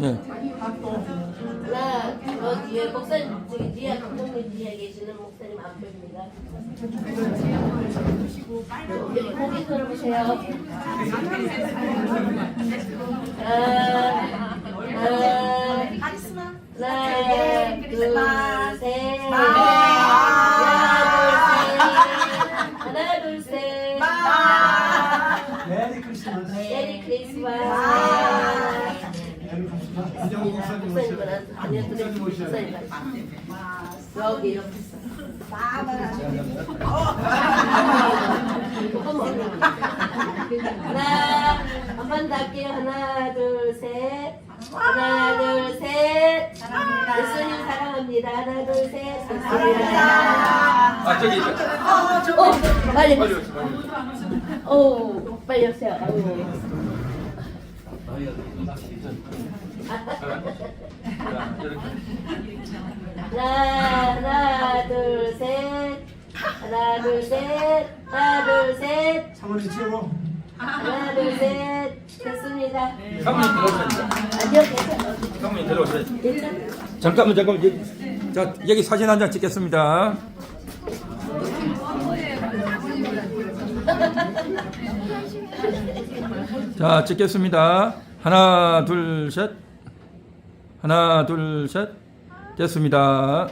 네. 나, 저 뒤에 목사님, 저기 뒤에 감독님 뒤에 계시는 목사님 앞입니다. 여기 고개 들어보세요. 하나, 하나, 하나, 둘, 셋. 하나, 둘, 셋. 메리 크리스마스. 메리 크리스마스. 목사님은 아니었더니 목사님 여기 옆에 있어. 하나, 한 번 더 할게요. 하나, 둘, 셋. 하나, 둘, 셋. 예수님 사랑합니다. 하나, 둘, 셋. 사랑합니다. 아 저기 있다. 어, 빨리. 오세요. 오, 빨리 오세요. 아이고. 자, 이렇게. 하나, 하나, 둘, 셋. 하나, 둘, 셋. 하나, 둘, 셋. 사모님 최고. 하나, 둘, 셋. 됐습니다. 사모님 들어오세요. 아니요, 괜찮아요. 사모님 들어오세요. 일단. 잠깐만 잠깐만 여기, 자 여기 사진 한 장 찍겠습니다. 자 찍겠습니다. 하나 둘 셋. 하나 둘 셋. 됐습니다.